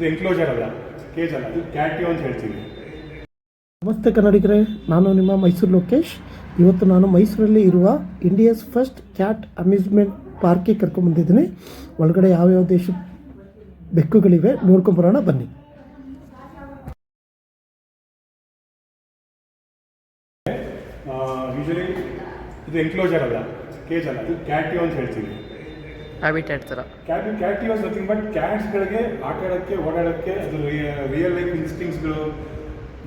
ಇದು ಎನ್ಕ್ಲೋಜರ್ ಅಲ್ಲ ಕೇಜ್ ಅಲ್ಲ ಇದು ಕ್ಯಾಟಿಯೋ ಅಂತ ಹೇಳ್ತೀವಿ ನಮಸ್ತೆ ಕನ್ನಡಿಗರೇ ನಾನು ನಿಮ್ಮ ಮೈಸೂರು ಲೋಕೇಶ್. ಇವತ್ತು ನಾನು ಮೈಸೂರಲ್ಲಿ ಇರುವ ಇಂಡಿಯಾಸ್ ಫಸ್ಟ್ ಕ್ಯಾಟ್ ಅಮ್ಯೂಸ್ಮೆಂಟ್ ಪಾರ್ಕಿಗೆ ಕರ್ಕೊಂಡ್ಬಂದಿದ್ದೀನಿ ಒಳಗಡೆ ಯಾವ್ಯಾವ ದೇಶ ಬೆಕ್ಕುಗಳಿವೆ ನೋಡ್ಕೊಂಬರೋಣ ಬನ್ನಿ. ಯೂಶಲಿ ಇದು ಎನ್ಕ್ಲೋಜರ್ ಅಲ್ಲ ಕೇಜ್ ಅಲ್ಲ ಇದು ಕ್ಯಾಟಿಯೋ ಅಂತ ಹೇಳ್ತೀವಿ ಹ್ಯಾಬಿಟೇಟ್ ಥರ ಕ್ಯಾಟಿ ಕ್ಯಾಟಿಯೋಸ್ ನಥಿಂಗ್ ಬಟ್ ಕ್ಯಾಟ್ಸ್ಗಳಿಗೆ ಆಟ ಆಡೋಕ್ಕೆ ಓಡಾಡೋಕ್ಕೆ ಅದು ರಿಯಲ್ ಲೈಫ್ ಇನ್ಸ್ಟಿಂಗ್ಸ್ಗಳು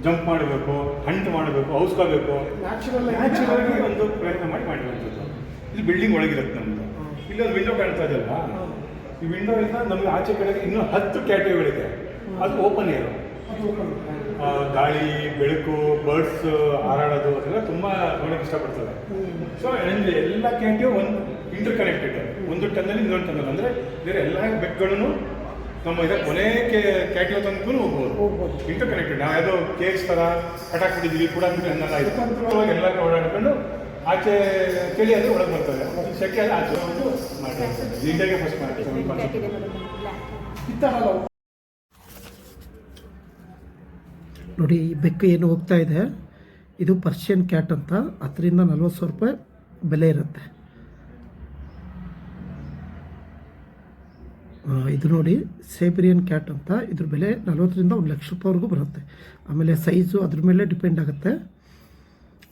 ಜಂಪ್ ಮಾಡಬೇಕು ಹಂಟ್ ಮಾಡಬೇಕು ಔಸ್ಕೋಬೇಕು. ನ್ಯಾಚುರಲ್ ಒಂದು ಪ್ರಯತ್ನ ಮಾಡಿ ಮಾಡಿರುವಂಥದ್ದು. ಇಲ್ಲಿ ಬಿಲ್ಡಿಂಗ್ ಒಳಗಿರುತ್ತೆ ನಮ್ದು. ಇಲ್ಲಿ ಒಂದು ವಿಂಡೋ ಕಾಣ್ತಾ ಇದೆಯಲ್ಲ ಈ ವಿಂಡೋ ಇಂದ ನಮಗೆ ಆಚೆ ಕಡೆಗೆ ಇನ್ನೂ ಹತ್ತು ಕ್ಯಾಟಿಯೋಗಳಿದೆ ಅದು ಓಪನ್ ಏರು ಗಾಳಿ ಬೆಳಕು ಬರ್ಡ್ಸ್ ಹಾರಾಡೋದು ಅದೆಲ್ಲ ತುಂಬ ನೋಡೋಕೆ ಇಷ್ಟಪಡ್ತದೆ ಸೊ ಎಲ್ಲ ಕ್ಯಾಟಿಯೋ ಒಂದು ಇಂಟರ್ ಕನೆಕ್ಟೆಡ್ ಒಂದು ಟನ್ನಲ್ಲಿ ಇನ್ನೊಂದು ಟನ್ನಲ್ಲಿ ಅಂದರೆ ಬೇರೆ ಎಲ್ಲ ಬೆಕ್ಕುಗಳನ್ನು ನಮ್ಮ ಇದೆ ಕೊನೆ ಕ್ಯಾಟಿಯೋ ತನಕ ಹೋಗ್ಬೋದು. ಇಂಟರ್ ಕನೆಕ್ಟೆಡ್ ನಾವು ಯಾವುದೋ ಕೇಕ್ಸ್ ಥರ ಕಟಾಕ್ ಬಿಟ್ಟಿದ್ದೀವಿ ಕೂಡ ಅನ್ನಲ್ಲ ಇದು. ಎಲ್ಲ ಓಡಾಡ್ಕೊಂಡು ಆಚೆ ಕೇಳಿ ಆದರೆ ಒಳಗೆ ಬರ್ತಾರೆ. ಸೆಕೆ ಆದರೆ ಆಚೆ ಬಂದು ಮಾಡಿ ಇಂಡಿಯಾಗೆ ಫಸ್ಟ್ ಮಾಡಿ ನೋಡಿ ಈ ಬೆಕ್ಕು ಏನು ಹೋಗ್ತಾ ಇದೆ? ಇದು ಪರ್ಷಿಯನ್ ಕ್ಯಾಟ್ ಅಂತ. ಹತ್ತರಿಂದ ನಲ್ವತ್ತು ಸಾವಿರ ರೂಪಾಯಿ ಬೆಲೆ ಇರುತ್ತೆ ಆ, ಇದು ನೋಡಿ ಸೇಬ್ರಿಯನ್ ಕ್ಯಾಟ್ ಅಂತ, ಇದ್ರ ಬೆಲೆ ನಲವತ್ತರಿಂದ ಒಂದು ಲಕ್ಷ ರೂಪಾಯಿವರೆಗೂ ಬರುತ್ತೆ. ಆಮೇಲೆ ಸೈಜು ಅದ್ರ ಮೇಲೆ ಡಿಪೆಂಡ್ ಆಗುತ್ತೆ.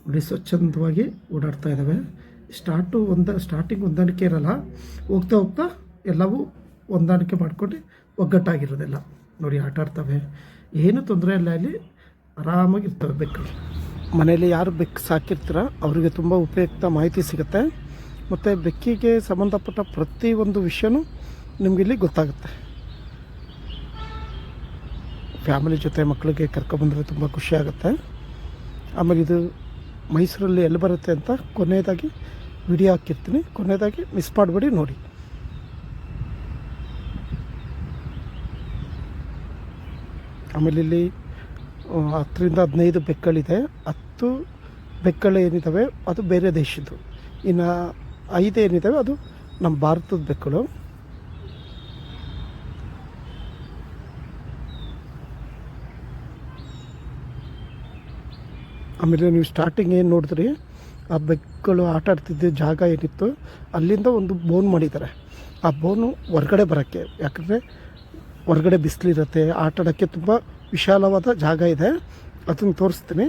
ನೋಡಿ, ಸ್ವಚ್ಛಂದವಾಗಿ ಓಡಾಡ್ತಾ ಇದ್ದಾವೆ ಸ್ಟಾರ್ಟು ಒಂದ ಸ್ಟಾರ್ಟಿಂಗ್ ಹೊಂದಾಣಿಕೆ ಇರಲ್ಲ. ಹೋಗ್ತಾ ಹೋಗ್ತಾ ಎಲ್ಲವೂ ಹೊಂದಾಣಿಕೆ ಮಾಡಿಕೊಂಡು ಒಗ್ಗಟ್ಟಾಗಿರೋದೆಲ್ಲ. ನೋಡಿ, ಆಟ ಆಡ್ತವೆ. ಏನೂ ತೊಂದರೆ ಇಲ್ಲ ಇಲ್ಲಿ. ಆರಾಮಾಗಿರ್ತವೆ ಬೆಕ್ಕು. ಮನೆಯಲ್ಲಿ ಯಾರು ಬೆಕ್ಕು ಸಾಕಿರ್ತೀರ ಅವರಿಗೆ ತುಂಬ ಉಪಯುಕ್ತ ಮಾಹಿತಿ ಸಿಗುತ್ತೆ. ಮತ್ತು ಬೆಕ್ಕಿಗೆ ಸಂಬಂಧಪಟ್ಟ ಪ್ರತಿಯೊಂದು ವಿಷಯನೂ ನಿಮ್ಗೆ ಇಲ್ಲಿ ಗೊತ್ತಾಗುತ್ತೆ. ಫ್ಯಾಮಿಲಿ ಜೊತೆ ಮಕ್ಕಳಿಗೆ ಕರ್ಕೊಬಂದರೆ ತುಂಬ ಖುಷಿಯಾಗುತ್ತೆ ಆಮೇಲೆ ಇದು ಮೈಸೂರಲ್ಲಿ ಎಲ್ಲಿ ಬರುತ್ತೆ ಅಂತ ಕೊನೆಯದಾಗಿ ವಿಡಿಯೋ ಹಾಕಿರ್ತೀನಿ. ಕೊನೆಯದಾಗಿ ಮಿಸ್ ಮಾಡಬೇಡಿ ನೋಡಿ. ಆಮೇಲೆ ಇಲ್ಲಿ ಹತ್ತರಿಂದ ಹದಿನೈದು ಬೆಕ್ಕಳಿದೆ. ಹತ್ತು ಬೆಕ್ಕಳು ಏನಿದ್ದಾವೆ ಅದು ಬೇರೆ ದೇಶದ್ದು. ಇನ್ನು ಐದು ಏನಿದ್ದಾವೆ ಅದು ನಮ್ಮ ಭಾರತದ ಬೆಕ್ಕಳು. ಆಮೇಲೆ ನೀವು ಸ್ಟಾರ್ಟಿಂಗ್ ಏನು ನೋಡಿದ್ರಿ? ಆ ಬೆಕ್ಕುಗಳು ಆಟ ಆಡ್ತಿದ್ದ ಜಾಗ ಏನಿತ್ತು? ಅಲ್ಲಿಂದ ಒಂದು ಬೋನ್ ಮಾಡಿದ್ದಾರೆ. ಆ ಬೋನು ಹೊರಗಡೆ ಬರೋಕ್ಕೆ, ಯಾಕಂದರೆ ಹೊರಗಡೆ ಬಿಸಿಲಿರುತ್ತೆ, ಆಟ ಆಡೋಕ್ಕೆ ತುಂಬ ವಿಶಾಲವಾದ ಜಾಗ ಇದೆ. ಅದನ್ನು ತೋರಿಸ್ತೀನಿ.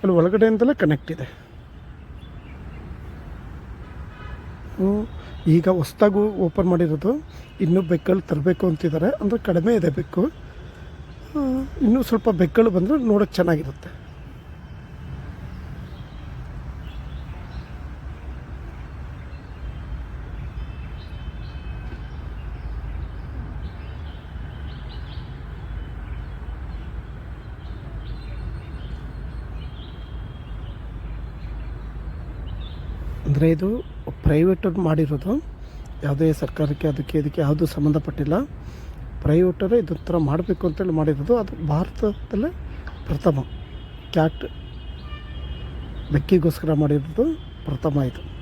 ಅಲ್ಲಿ ಒಳಗಡೆಯಿಂದಲೇ ಕನೆಕ್ಟ್ ಇದೆ. ಈಗ ಹೊಸ್ದಾಗೂ ಓಪನ್ ಮಾಡಿರೋದು. ಇನ್ನೂ ಬೆಕ್ಕಳು ತರಬೇಕು ಅಂತಿದ್ದಾರೆ. ಅಂದರೆ ಕಡಿಮೆ ಇದೆ ಬೆಕ್ಕು. ಇನ್ನೂ ಸ್ವಲ್ಪ ಬೆಕ್ಕಳು ಬಂದರೆ ನೋಡೋಕ್ಕೆ ಚೆನ್ನಾಗಿರುತ್ತೆ. ಅಂದರೆ ಇದು ಪ್ರೈವೇಟ್ ಮಾಡಿರೋದು. ಯಾವುದೇ ಸರ್ಕಾರಕ್ಕೆ, ಅದಕ್ಕೆ ಇದಕ್ಕೆ ಯಾವುದೂ ಸಂಬಂಧಪಟ್ಟಿಲ್ಲ. ಪ್ರೈವೇಟರು ಇದೊಂಥರ ಮಾಡಬೇಕು ಅಂತೇಳಿ ಮಾಡಿರೋದು. ಅದು ಭಾರತದಲ್ಲೇ ಪ್ರಥಮ. ಕ್ಯಾಟ್ ಬೆಕ್ಕಿಗೋಸ್ಕರ ಮಾಡಿರೋದು ಪ್ರಥಮ ಇದು.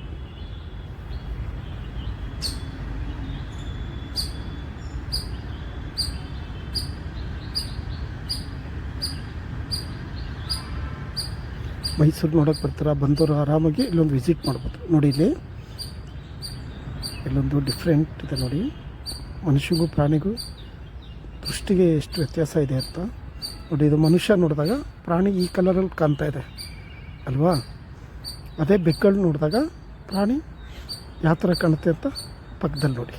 ಮೈಸೂರು ನೋಡೋಕೆ ಬರ್ತಾರೆ? ಬಂದವರು ಆರಾಮಾಗಿ ಇಲ್ಲೊಂದು ವಿಸಿಟ್ ಮಾಡ್ಬೋದು. ನೋಡಿ ಇಲ್ಲಿ. ಇಲ್ಲೊಂದು ಡಿಫ್ರೆಂಟ್ ಇದೆ ನೋಡಿ. ಮನುಷ್ಯಗೂ ಪ್ರಾಣಿಗೂ ದೃಷ್ಟಿಗೆ ಎಷ್ಟು ವ್ಯತ್ಯಾಸ ಇದೆ ಅಂತ. ನೋಡಿ, ಇದು ಮನುಷ್ಯ ನೋಡಿದಾಗ ಪ್ರಾಣಿ ಈ ಕಲರಲ್ಲಿ ಕಾಣ್ತಾ ಇದೆ. ಅಲ್ವಾ? ಅದೇ ಬೆಕ್ಕಳು ನೋಡಿದಾಗ ಪ್ರಾಣಿ ಯಾವ ಥರ ಕಾಣುತ್ತೆ ಅಂತ ಪಕ್ಕದಲ್ಲಿ ನೋಡಿ.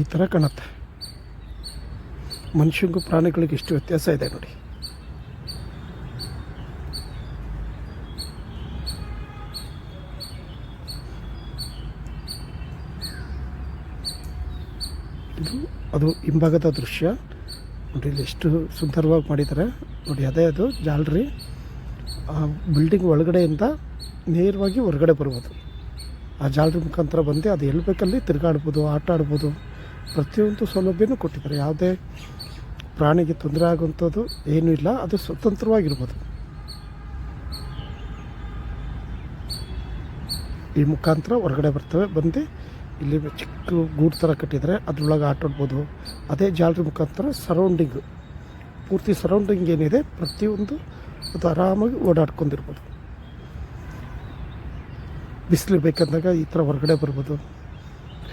ಈ ಥರ ಕಾಣುತ್ತೆ. ಮನುಷ್ಯಂಗೂ ಪ್ರಾಣಿಗಳಿಗೆ ಎಷ್ಟು ವ್ಯತ್ಯಾಸ ಇದೆ ನೋಡಿ. ಅದು ಹಿಂಭಾಗದ ದೃಶ್ಯ. ನೋಡಿ, ಇಲ್ಲಿ ಎಷ್ಟು ಸುಂದರವಾಗಿ ಮಾಡಿದ್ದಾರೆ. ನೋಡಿ, ಅದೇ ಅದು ಜಾಲರಿ. ಆ ಬಿಲ್ಡಿಂಗ್ ಒಳಗಡೆಯಿಂದ ನೇರವಾಗಿ ಹೊರಗಡೆ ಬರ್ಬೋದು ಆ ಜಾಲರಿ ಮುಖಾಂತರ ಬಂದು ಅದು ಎಲ್ಲಿ ಬೇಕಲ್ಲಿ ತಿರುಗಾಡ್ಬೋದು, ಆಟ ಆಡ್ಬೋದು. ಪ್ರತಿಯೊಂದು ಸೌಲಭ್ಯನೂ ಕೊಟ್ಟಿದ್ದಾರೆ. ಯಾವುದೇ ಪ್ರಾಣಿಗೆ ತೊಂದರೆ ಆಗುವಂಥದ್ದು ಏನೂ ಇಲ್ಲ, ಅದು ಸ್ವತಂತ್ರವಾಗಿರ್ಬೋದು. ಈ ಮುಖಾಂತರ ಹೊರಗಡೆ ಬರ್ತವೆ, ಬಂದು ಇಲ್ಲಿ ಚಿಕ್ಕ ಗೂಡು ಥರ ಕಟ್ಟಿದರೆ ಅದರೊಳಗೆ ಆಟಾಡ್ಬೋದು. ಅದೇ ಜಾಲರಿ ಮುಖಾಂತರ ಸರೌಂಡಿಂಗು ಪೂರ್ತಿ ಸರೌಂಡಿಂಗ್ ಏನಿದೆ, ಪ್ರತಿಯೊಂದು ಅದು ಆರಾಮಾಗಿ ಓಡಾಡ್ಕೊಂಡಿರ್ಬೋದು. ಬಿಸಿಲು ಬೇಕಂದಾಗ ಈ ಥರ ಹೊರಗಡೆ ಬರ್ಬೋದು.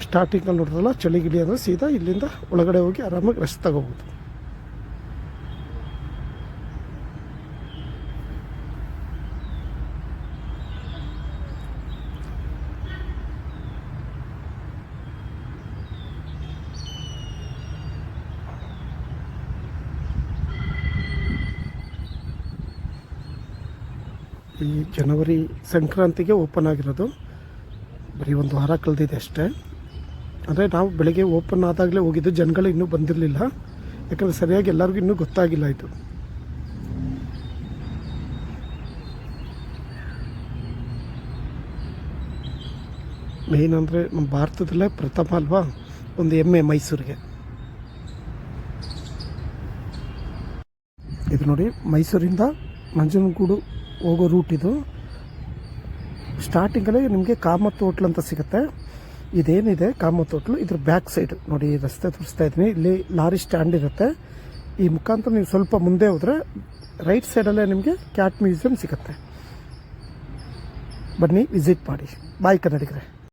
ಸ್ಟಾರ್ಟಿಂಗಲ್ಲಿ ನೋಡಿದ್ರಲ್ಲ ಚಳಿ ಗಿಳಿ ಅಂದರೆ ಸೀದಾ ಇಲ್ಲಿಂದ ಒಳಗಡೆ ಹೋಗಿ ಆರಾಮಾಗಿ ರೆಸ್ಟ್ ತಗೋಬೋದು. ಈ ಜನವರಿ ಸಂಕ್ರಾಂತಿಗೆ ಓಪನ್ ಆಗಿರೋದು. ಬರೀ ಒಂದು ವಾರ ಕಳೆದಿದೆ ಅಷ್ಟೇ. ಅಂದರೆ ನಾವು ಬೆಳಗ್ಗೆ ಓಪನ್ ಆದಾಗಲೇ ಹೋಗಿದ್ದು, ಜನಗಳು ಇನ್ನೂ ಬಂದಿರಲಿಲ್ಲ. ಯಾಕಂದರೆ ಸರಿಯಾಗಿ ಎಲ್ಲರಿಗೂ ಇನ್ನೂ ಗೊತ್ತಾಗಿಲ್ಲ ಇದು. ಮೇಯ್ನ್ ಅಂದರೆ ನಮ್ಮ ಭಾರತದಲ್ಲೇ ಪ್ರಥಮ ಅಲ್ವಾ? ಒಂದು ಎಮ್ಮೆ ಮೈಸೂರಿಗೆ. ಇದು ನೋಡಿ ಮೈಸೂರಿಂದ ನಂಜನಗೂಡು ಹೋಗೋ ರೂಟ್ ಇದು. ಸ್ಟಾರ್ಟಿಂಗಲ್ಲೇ ನಿಮಗೆ ಕಾಮತ್ ಹೋಟ್ಲ್ ಅಂತ ಸಿಗುತ್ತೆ. ಇದೇನಿದೆ? ಕಾಮತ್ ಹೋಟ್ಲು ಇದ್ರ ಬ್ಯಾಕ್ ಸೈಡ್ ನೋಡಿ, ಈ ರಸ್ತೆ ತೋರಿಸ್ತಾ ಇದ್ದೀನಿ. ಇಲ್ಲಿ ಲಾರಿ ಸ್ಟ್ಯಾಂಡ್ ಇರುತ್ತೆ. ಈ ಮುಖಾಂತರ ನೀವು ಸ್ವಲ್ಪ ಮುಂದೆ ಹೋದರೆ ರೈಟ್ ಸೈಡಲ್ಲೇ ನಿಮಗೆ ಕ್ಯಾಟ್ ಮ್ಯೂಸಿಯಂ ಸಿಗುತ್ತೆ. ಬನ್ನಿ ವಿಸಿಟ್ ಮಾಡಿ. ಬಾಯ್ ಕನ್ನಡಿಗರೇ.